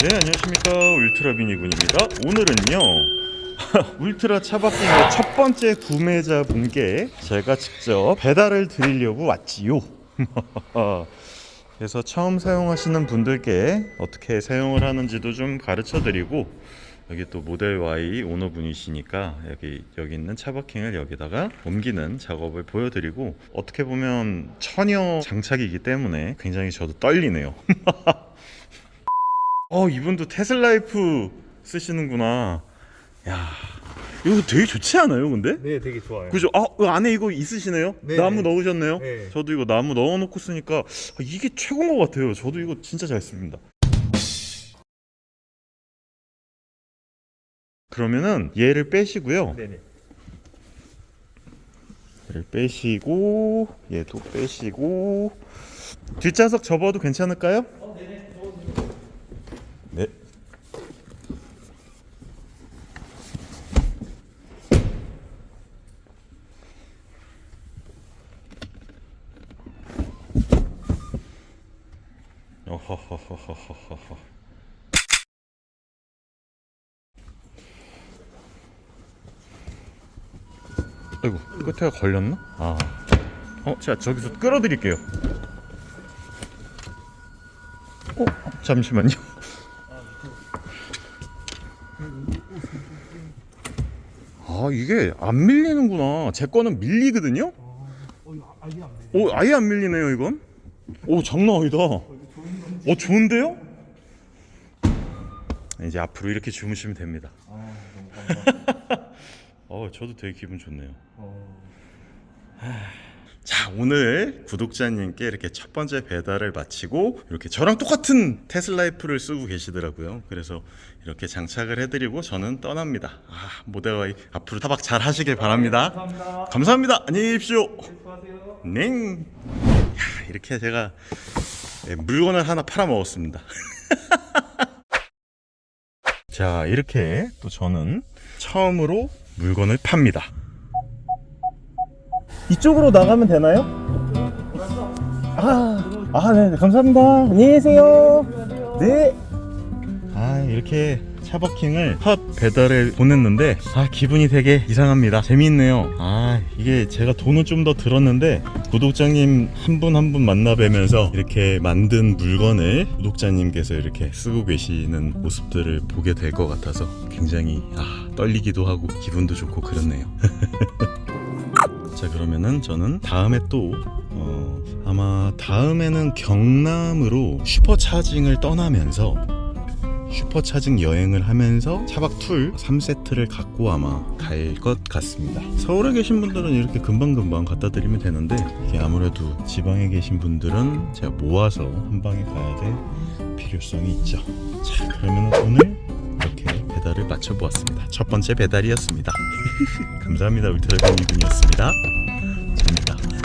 네 안녕하십니까. 울트라비니군입니다. 오늘은요 울트라 차박기의 첫 번째 구매자 분께 제가 직접 배달을 드리려고 왔지요. 그래서 처음 사용하시는 분들께 어떻게 사용을 하는지도 좀 가르쳐 드리고 여기 또 모델 Y 오너분이시니까 여기 여기 있는 차박킹을 여기다가 옮기는 작업을 보여드리고 어떻게 보면 처녀 장착이기 때문에 굉장히 저도 떨리네요. 어 이분도 테슬라이프 쓰시는구나. 야 이거 되게 좋지 않아요, 근데? 네, 되게 좋아요. 그죠? 아, 그 안에 이거 있으시네요? 네, 나무 네. 넣으셨네요? 네. 저도 이거 나무 넣어놓고 쓰니까 아, 이게 최고인 것 같아요. 저도 이거 진짜 잘 씁니다. 그러면은 얘를 빼시고요. 네네. 얘를 빼시고 얘도 빼시고 뒷좌석 접어도 괜찮을까요? 네. 허허허허허허. 아이고 끝에가 걸렸나? 아, 어 제가 저기서 끌어드릴게요. 어 잠시만요. 아 이게 안 밀리는구나. 제 거는 밀리거든요. 어. 오 아예 안 밀리네요 이건. 오 장난 아니다. 어 좋은데요? 이제 앞으로 이렇게 주무시면 됩니다. 아. 어 저도 되게 기분 좋네요. 어, 자 오늘 구독자님께 이렇게 첫 번째 배달을 마치고 이렇게 저랑 똑같은 테슬라이프를 쓰고 계시더라고요 그래서 이렇게 장착을 해드리고 저는 떠납니다 아 모델와이 앞으로 타박 잘 하시길 바랍니다 감사합니다. 감사합니다 안녕히 계십시오 야, 이렇게 제가 네, 물건을 하나 팔아 먹었습니다 자 이렇게 또 저는 처음으로 물건을 팝니다 이쪽으로 나가면 되나요? 아, 아, 네, 네, 감사합니다. 안녕히 계세요. 네. 아, 이렇게 차버킹을 첫 배달을 보냈는데, 아, 기분이 되게 이상합니다. 재미있네요. 아, 이게 제가 돈을 좀 더 들었는데, 구독자님 한 분 한 분 만나 뵈면서 이렇게 만든 물건을 구독자님께서 이렇게 쓰고 계시는 모습들을 보게 될 것 같아서 굉장히, 아, 떨리기도 하고, 기분도 좋고 그렇네요. 자 그러면은 저는 다음에 또 어, 아마 다음에는 경남으로 슈퍼차징을 떠나면서 슈퍼차징 여행을 하면서 차박 툴 3세트를 갖고 아마 갈 것 같습니다. 서울에 계신 분들은 이렇게 금방금방 갖다 드리면 되는데 이게 아무래도 지방에 계신 분들은 제가 모아서 한 방에 가야 될 필요성이 있죠. 자 그러면 오늘 이렇게 배달을 마쳐보았습니다. 첫 번째 배달이었습니다. 감사합니다. 울트라빈 이군이었습니다. 재밌다.